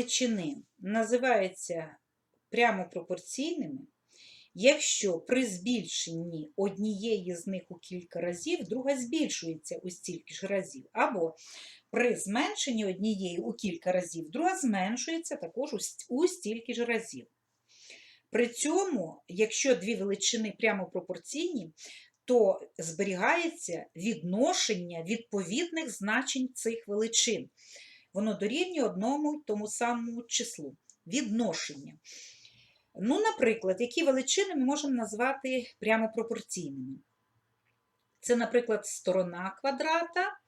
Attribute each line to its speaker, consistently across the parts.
Speaker 1: величини називаються прямо пропорційними, якщо при збільшенні однієї з них у кілька разів, друга збільшується у стільки ж разів, або при зменшенні однієї у кілька разів, друга зменшується також у стільки ж разів. При цьому, якщо дві величини прямо пропорційні, то зберігається відношення відповідних значень цих величин. Воно дорівнює одному тому самому числу. Відношення. Ну, наприклад, які величини ми можемо назвати прямо пропорційними? Це, наприклад, сторона квадрата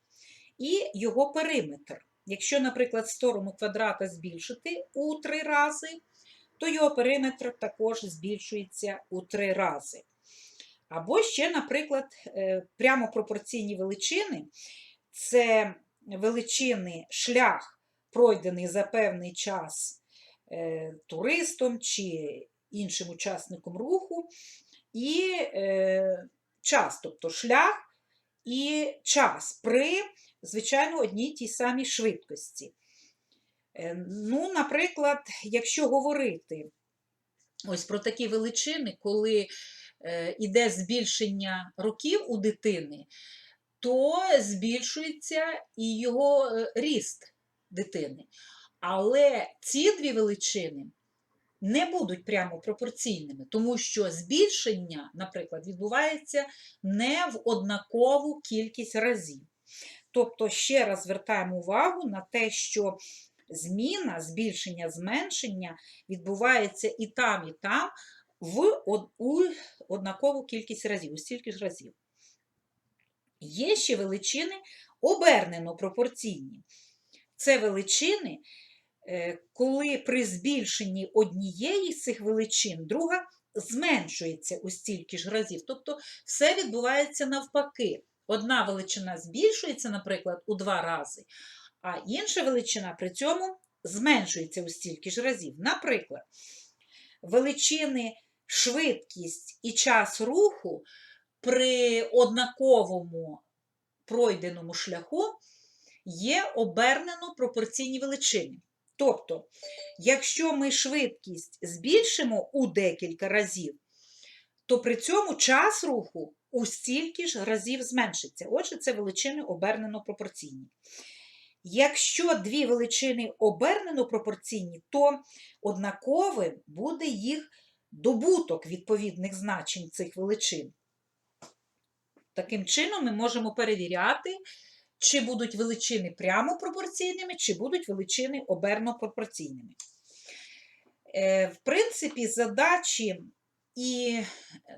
Speaker 1: і його периметр. Якщо, наприклад, сторону квадрата збільшити у три рази, то його периметр також збільшується у три рази. Або ще, наприклад, е, прямо пропорційні величини це величини шлях, пройдений за певний час е, туристом чи іншим учасником руху, і е, час, тобто шлях і час при, звичайно, одній тій самій швидкості. Е, Ну, наприклад, якщо говорити ось про такі величини, коли е, іде збільшення років у дитини, то збільшується і його е, ріст дитини. Але ці дві величини не будуть прямо пропорційними, тому що збільшення, наприклад, відбувається не в однакову кількість разів. Тобто, ще раз звертаємо увагу на те, що зміна, збільшення, зменшення відбувається і там, і там в однакову кількість разів, у стільки ж разів. Є ще величини обернено пропорційні. Це величини, е, коли при збільшенні однієї з цих величин друга зменшується у стільки ж разів. Тобто все відбувається навпаки. Одна величина збільшується, наприклад, у два рази, а інша величина при цьому зменшується у стільки ж разів. Наприклад, величини швидкість і час руху при однаковому пройденому шляху є обернено пропорційні величини. Тобто, якщо ми швидкість збільшимо у декілька разів, то при цьому час руху у стільки ж разів зменшиться. Отже, це величини обернено пропорційні. Якщо дві величини обернено пропорційні, то однаковим буде їх добуток відповідних значень цих величин. Таким чином, ми можемо перевіряти, чи будуть величини прямо пропорційними, чи будуть величини оберно пропорційними. Е, В принципі, задачі і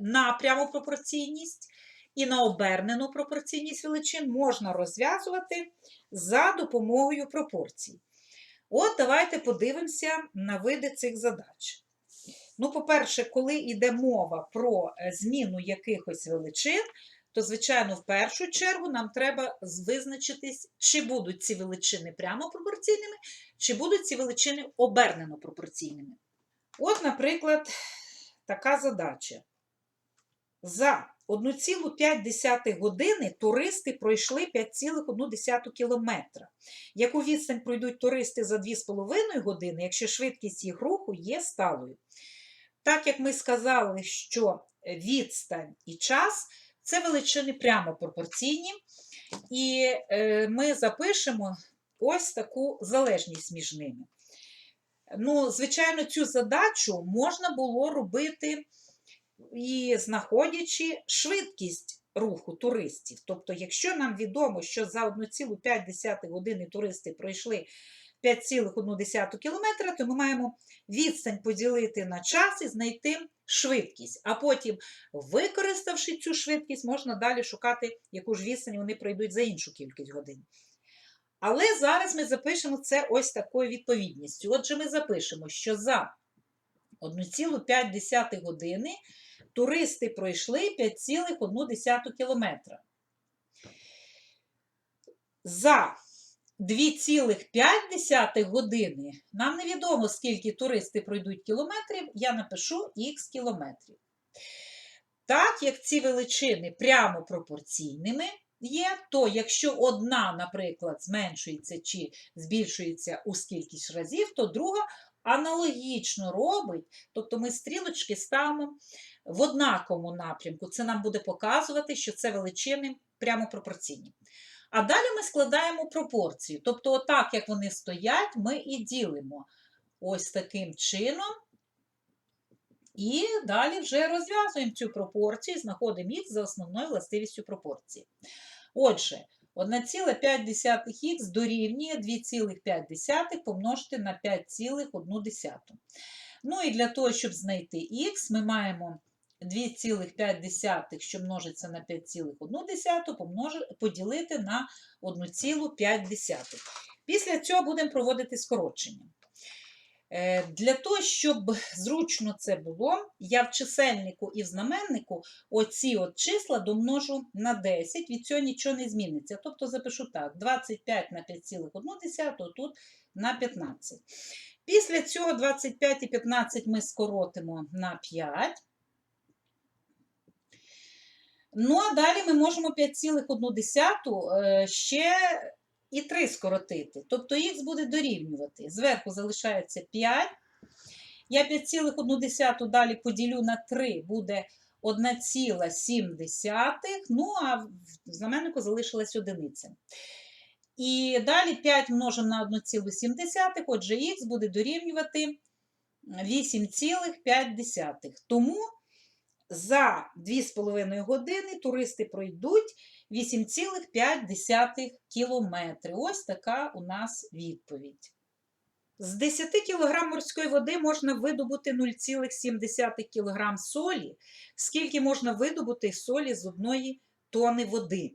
Speaker 1: на пряму пропорційність, і на обернену пропорційність величин можна розв'язувати за допомогою пропорцій. От давайте подивимося на види цих задач. Ну, по-перше, коли йде мова про е, зміну якихось величин, то, звичайно, в першу чергу нам треба визначитись, чи будуть ці величини прямо пропорційними, чи будуть ці величини обернено пропорційними. От, наприклад, така задача. За 1,5 години туристи пройшли 5,1 кілометра. Яку відстань пройдуть туристи за 2,5 години, якщо швидкість їх руху є сталою? Так як ми сказали, що відстань і час це величини прямо пропорційні, і е, ми запишемо ось таку залежність між ними. Ну, звичайно, цю задачу можна було робити і знаходячи швидкість руху туристів. Тобто, якщо нам відомо, що за 1,5 години туристи пройшли 5,1 кілометра, то ми маємо відстань поділити на час і знайти швидкість. А потім, використавши цю швидкість, можна далі шукати, яку ж відстань вони пройдуть за іншу кількість годин. Але зараз ми запишемо це ось такою відповідністю. Отже, ми запишемо, що за 1,5 години туристи пройшли 5,1 кілометра. За 2,5 години нам невідомо, скільки туристи пройдуть кілометрів, я напишу х кілометрів. Так як ці величини прямо пропорційними, є, то якщо одна, наприклад, зменшується чи збільшується у скількись разів, то друга аналогічно робить. Тобто ми стрілочки ставимо в однаковому напрямку. Це нам буде показувати, що це величини прямо пропорційні. А далі ми складаємо пропорцію. Тобто, отак, як вони стоять, ми і ділимо ось таким чином. І далі вже розв'язуємо цю пропорцію, знаходимо їх за основною властивістю пропорції. Отже, 1,5х дорівнює 2,5 помножити на 5,1. Ну і для того, щоб знайти х, ми маємо 2,5, що множиться на 5,1, поділити на 1,5. Після цього будемо проводити скорочення. Е, Для того, щоб зручно це було, я в чисельнику і в знаменнику оці от числа домножу на 10, від цього нічого не зміниться. Тобто запишу так: 25 на 5,1, тут на 15. Після цього 25 і 15 ми скоротимо на 5. Ну, а далі ми можемо 5,1 е, ще і 3 скоротити. Тобто х буде дорівнювати. Зверху залишається 5. Я 5,1 далі поділю на 3, буде 1,7. Ну, а в знаменнику залишилась одиниця. І далі 5 множимо на 1,7, отже, х буде дорівнювати 8,5. Тому за 2,5 години туристи пройдуть 8,5 кілометри. Ось така у нас відповідь. З 10 кг морської води можна видобути 0,7 кг солі, скільки можна видобути солі з одної тони води.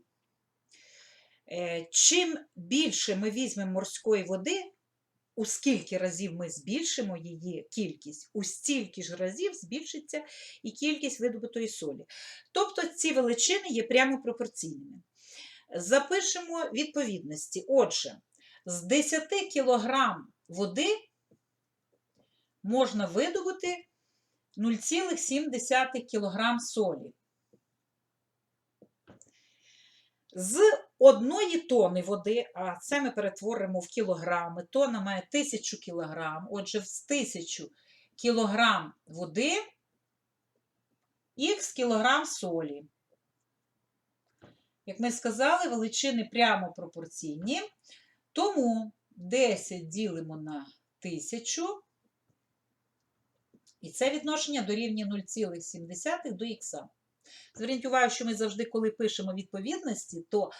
Speaker 1: Е, Чим більше ми візьмемо морської води, у скільки разів ми збільшимо її кількість, у стільки ж разів збільшиться і кількість видобутої солі. Тобто ці величини є прямо пропорційними. Запишемо відповідності. Отже, з 10 кг води можна видобути 0,7 кг солі. З одної тони води, а це ми перетворимо в кілограми, тонна має 1000 кілограм, отже, з 1000 кілограм води х кілограм солі. Як ми сказали, величини прямо пропорційні, тому 10 ділимо на 1000, і це відношення дорівнює 0,7 до х. Зверніть увагу, що ми завжди, коли пишемо відповідності, то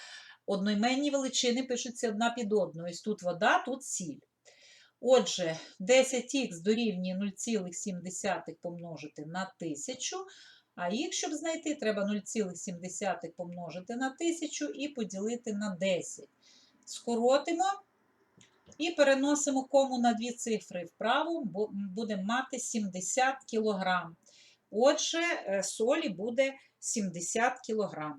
Speaker 1: одноіменні величини пишуться одна під одною. Ось тут вода, тут сіль. Отже, 10х дорівнює 0,7 помножити на 1000, а їх, щоб знайти, треба 0,7 помножити на 1000 і поділити на 10. Скоротимо і переносимо кому на дві цифри вправо, бо будемо мати 70 кг. Отже, е, солі буде 70 кг.